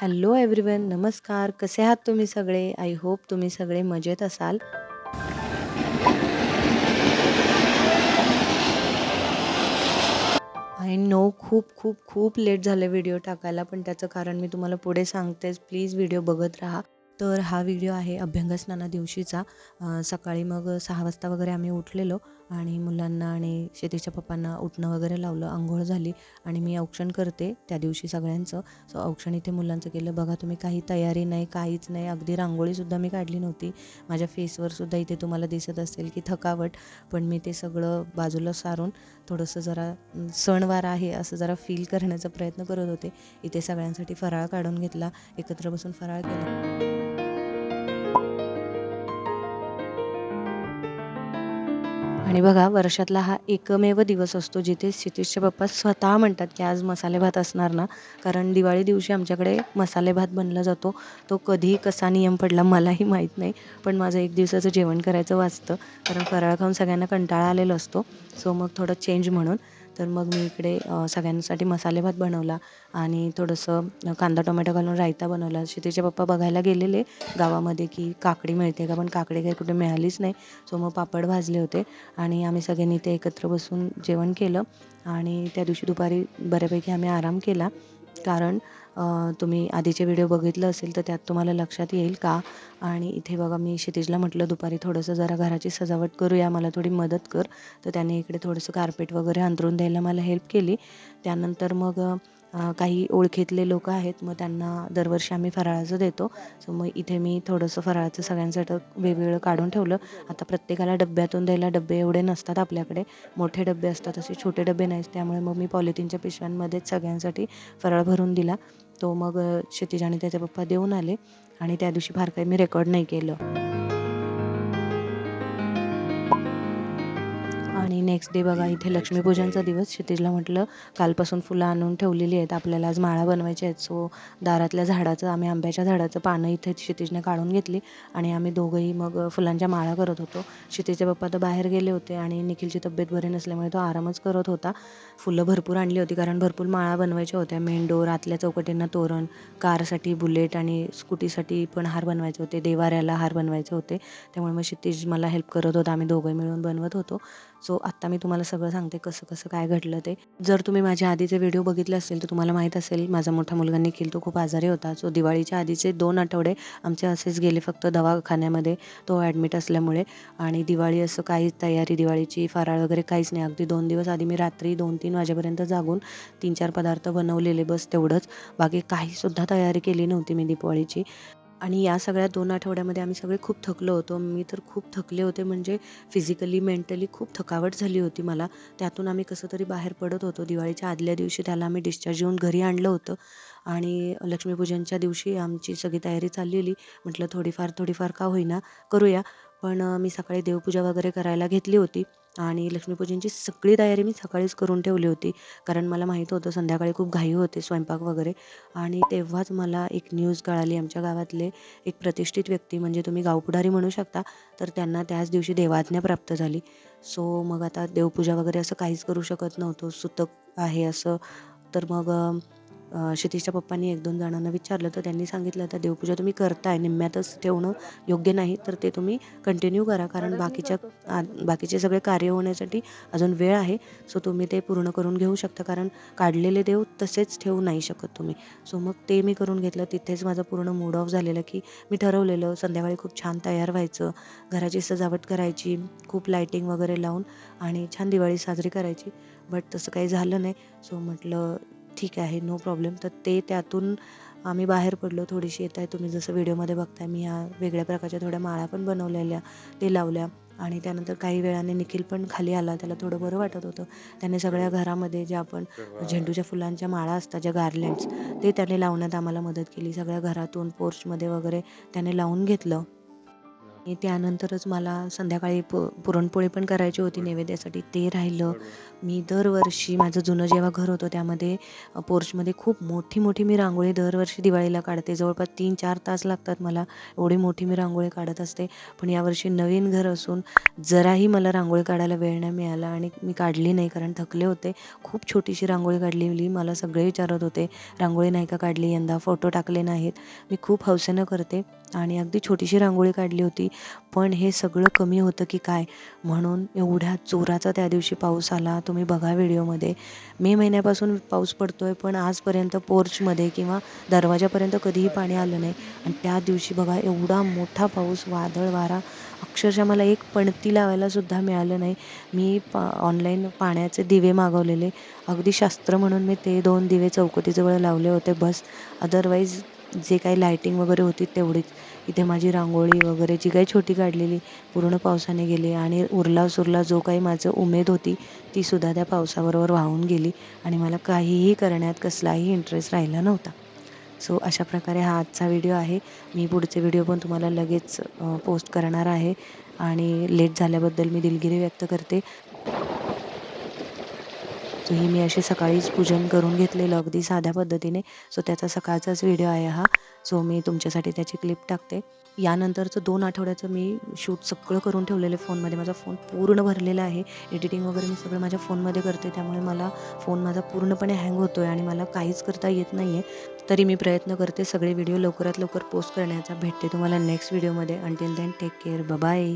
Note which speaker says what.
Speaker 1: Hello everyone नमस्कार. कसे आहात तुम्ही सगळे? आय होप तुम्ही सगळे मजेत असाल. आय नो खूप खूप खूप लेट झालं व्हिडिओ टाकायला पण त्याचं कारण मी तुम्हाला पुढे सांगतेच. प्लीज व्हिडिओ बघत राहा. तर हा व्हिडिओ आहे अभ्यंगस्नाना दिवशीचा. सकाळी मग सहा वाजता वगैरे आम्ही उठलेलो. आणि मुलांना आणि शेतीच्या पप्पांना उठणं वगैरे लावलं आंघोळ झाली आणि मी औक्षण करते त्या दिवशी सगळ्यांचं. सो औक्षण इथे मुलांचं केलं. बघा तुम्ही काही तयारी नाही काहीच नाही. अगदी रांगोळीसुद्धा मी काढली नव्हती. माझ्या फेसवर सुद्धा इथे तुम्हाला दिसत असेल की थकावट पण मी ते सगळं बाजूला सारून थोडंसं जरा सणवार आहे असं जरा फील करण्याचा प्रयत्न करत होते. इथे सगळ्यांसाठी फराळ काढून घेतला. एकत्र बसून फराळ केला. आणि बघा वर्षातला हा एकमेव दिवस असतो जिथे क्षितिजचे पप्पा स्वतः म्हणतात की आज मसाले भात असणार ना? कारण दिवाळी दिवशी आमच्याकडे मसाले भात बनला जातो. तो कधी कसा नियम पडला मलाही माहीत नाही. पण माझं एक दिवसाचं जेवण करायचं वाचतं. कारण फराळ खाऊन सगळ्यांना कंटाळा आलेला असतो. सो मग थोडं चेंज म्हणून तर मग मी इकडे सगळ्यांसाठी मसाले भात बनवला आणि थोडंसं कांदा टोमॅटो घालून रायता बनवला. क्षितिजचे पप्पा बघायला गेलेले गावामध्ये की काकडी मिळते का? पण काकडी काही कुठे मिळालीच नाही. सो मग पापड भाजले होते आणि आम्ही सगळ्यांनी ते एकत्र बसून जेवण केलं आणि त्या दिवशी दुपारी बऱ्यापैकी आम्ही आराम केला. कारण तुम्ही आधीचे व्हिडिओ बघितलं असेल तर त्यात तुम्हाला लक्षात येईल का? आणि इथे बघा मी क्षितिजला म्हटलं दुपारी थोडंसं जरा घराची सजावट करूया मला थोडी मदत कर. तर त्याने इकडे थोडंसं कार्पेट वगैरे अंतरून द्यायला मला हेल्प केली. त्यानंतर मग काही ओळखीतले लोक आहेत मग त्यांना दरवर्षी आम्ही फराळाचं देतो. सो मग इथे मी थोडंसं फराळाचं सगळ्यांसाठी वेगवेगळं काढून ठेवलं. आता प्रत्येकाला डब्यातून द्यायला डबे एवढे नसतात आपल्याकडे. मोठे डबे असतात असे छोटे डबे नाहीत. त्यामुळे मग मी पॉलिथिनच्या पिशव्यांमध्येच सगळ्यांसाठी फराळ भरून दिला. तो मग क्षितिज आणि त्याचे पप्पा देऊन आले आणि त्या दिवशी फार काही मी रेकॉर्ड नाही केलं. आणि नेक्स्ट डे बघा इथे लक्ष्मीपूजनचा दिवस. क्षितिजला म्हटलं कालपासून फुलं आणून ठेवलेली आहेत. आपल्याला आज माळा बनवायची आहेत. सो दारातल्या झाडाचं आम्ही आंब्याच्या झाडाचं पानं इथे क्षितिजने काढून घेतली आणि आम्ही दोघंही मग फुलांच्या माळा करत होतो. क्षितिजचे पप्पा तर बाहेर गेले होते आणि निखिलची तब्येत बरी नसल्यामुळे तो आरामच करत होता. फुलं भरपूर आणली होती कारण भरपूर माळा बनवायच्या होत्या. मेंडोर आतल्या चौकटींना तोरण कारसाठी बुलेट आणि स्कूटीसाठी पण हार बनवायचे होते. देवाऱ्याला हार बनवायचे होते. त्यामुळे मग क्षितिज मला हेल्प करत होता. आम्ही दोघं मिळून बनवत होतो. सो आत्ता मी तुम्हाला सगळं सांगते कसं कसं काय घडलं ते. जर तुम्ही माझ्या आधीचे व्हिडिओ बघितले असेल तर तुम्हाला माहीत असेल माझा मोठा मुलगा निखिल तो खूप आजारी होता. सो दिवाळीच्या आधीचे दोन आठवडे आमचे असेच गेले फक्त दवाखान्यामध्ये. तो ॲडमिट असल्यामुळे आणि दिवाळी असं काहीच तयारी दिवाळीची फराळ वगैरे काहीच नाही. अगदी दोन दिवस आधी मी रात्री दोन तीन वाजेपर्यंत जागून तीन चार पदार्थ बनवलेले बस तेवढंच. बाकी काहीसुद्धा तयारी केली नव्हती मी दिवाळीची. आणि या सगळ्या दोन आठवड्यामध्ये आम्ही सगळे खूप थकलो होतो. मी तर खूप थकले होते म्हणजे फिजिकली मेंटली खूप थकावट झाली होती मला. त्यातून आम्ही कसं तरी बाहेर पडत होतो. दिवाळीच्या आदल्या दिवशी त्याला आम्ही डिस्चार्ज येऊन घरी आणलं होतं. आणि लक्ष्मीपूजनच्या दिवशी आमची सगळी तयारी चाललेली. म्हटलं थोडीफार थोडीफार का होईना करूया. पण मी सकाळी देवपूजा वगैरे करायला घेतली होती. आणि लक्ष्मीपूजनची सगळी तयारी मी सकाळीच करून ठेवली होती. कारण मला माहीत होतं संध्याकाळी खूप घाई होते स्वयंपाक वगैरे. आणि तेव्हाच मला एक न्यूज कळाली. आमच्या गावातले एक प्रतिष्ठित व्यक्ती म्हणजे तुम्ही गावपुढारी म्हणू शकता तर त्यांना त्याच दिवशी देवाज्ञा प्राप्त झाली. सो मग आता देवपूजा वगैरे असं काहीच करू शकत नव्हतो. सुतक आहे असं. तर मग क्षितिजच्या पप्पांनी एक दोन जणांना विचारलं तर त्यांनी सांगितलं आता देवपूजा तुम्ही करताय निम्म्यातच ठेवणं योग्य नाही तर ते तुम्ही कंटिन्यू करा कारण बाकीच्या आ- बाकीचे सगळे कार्य होण्यासाठी अजून वेळ आहे सो तुम्ही ते पूर्ण करून घेऊ शकता कारण काढलेले देव तसेच ठेवू नाही शकत तुम्ही. सो मग ते मी करून घेतलं तिथेच माझा पूर्ण मूड ऑफ झालेला की मी ठरवलेलं संध्याकाळी खूप छान तयार व्हायचं घराची सजावट करायची खूप लाईटिंग वगैरे लावून आणि छान दिवाळी साजरी करायची बट तसं काही झालं नाही. सो म्हटलं ठीक आहे नो प्रॉब्लेम तर ते त्यातून आम्ही बाहेर पडलो थोडीशी येत आहे तुम्ही जसं व्हिडिओमध्ये बघताय मी ह्या वेगळ्या प्रकारच्या थोड्या माळा पण बनवलेल्या ते लावल्या. आणि त्यानंतर काही वेळाने निखिल पण खाली आला त्याला थोडं बरं वाटत होतं. त्याने सगळ्या घरामध्ये ज्या आपण झेंडूच्या फुलांच्या माळा असतात ज्या गार्लँड्स ते त्याने लावण्यात आम्हाला मदत केली. सगळ्या घरातून पोर्चमध्ये वगैरे त्याने लावून घेतलं. आणि त्यानंतरच मला संध्याकाळी पु पुरणपोळी पण करायची होती नैवेद्यासाठी. ते राहिलं. मी दरवर्षी माझं जुनं जेव्हा घर होतं त्यामध्ये पोर्चमध्ये खूप मोठी मोठी मी रांगोळी दरवर्षी दिवाळीला काढते. जवळपास तीन चार तास लागतात मला एवढी मोठी मी रांगोळी काढत असते. पण यावर्षी नवीन घर असून जराही मला रांगोळी काढायला वेळ नाही मिळाला आणि मी काढली नाही कारण थकले होते. खूप छोटीशी रांगोळी काढलेली. मला सगळे विचारत होते रांगोळी नाही का काढली? यंदा फोटो टाकले नाहीत. मी खूप हौसेनं करते. आणि अगदी छोटीशी रांगोळी काढली होती. पण हे सगळं कमी होतं की काय? म्हणून एवढ्या जोराचा त्या दिवशी पाऊस आला. तुम्ही बघा व्हिडिओमध्ये. मे महिन्यापासून पाऊस पडतो आहे पण आजपर्यंत पोर्चमध्ये किंवा दरवाजापर्यंत कधीही पाणी आलं नाही. आणि त्या दिवशी बघा एवढा मोठा पाऊस वादळ वारा. अक्षरशः मला एक पणती लावायलासुद्धा मिळालं नाही. मी पा ऑनलाईन पाण्याचे दिवे मागवलेले. अगदी शास्त्र म्हणून मी ते दोन दिवे चौकटीजवळ लावले होते बस. अदरवाईज जे काही लायटिंग वगैरे होती तेवढीच. इथे माझी रांगोळी वगैरे जी काही छोटी काढलेली पूर्ण पावसाने गेली आणि उरला सुरला जो काही माझं उमेद होती ती सुद्धा त्या पावसाबरोबर वाहून गेली आणि मला काहीही करण्यात कसलाही इंटरेस्ट राहिला नव्हता. सो अशा प्रकारे हा आजचा व्हिडिओ आहे. मी पुढचे व्हिडिओ पण तुम्हाला लगेच पोस्ट करणार आहे. आणि लेट झाल्याबद्दल मी दिलगिरी व्यक्त करते. सो मी अशी सकाळीच पूजन करून घेतलेलं अगदी साध्या पद्धतीने. सो त्याचा सकाळचाच व्हिडिओ आहे हा. सो मी तुमच्यासाठी त्याची क्लिप टाकते. यानंतरचं दोन आठवड्याचं मी शूट सगळं करून ठेवलेलं आहे फोनमध्ये माझा फोन पूर्ण भरलेला आहे. एडिटिंग वगैरे मी सगळं माझ्या फोनमध्ये करते. त्यामुळे मला फोन माझा पूर्णपणे हँग होतो आहे आणि मला काहीच करता येत नाही आहे तरी मी प्रयत्न करते सगळे व्हिडिओ लवकरात लवकर पोस्ट करण्याचा. भेटते तुम्हाला नेक्स्ट व्हिडिओमध्ये until then take care bye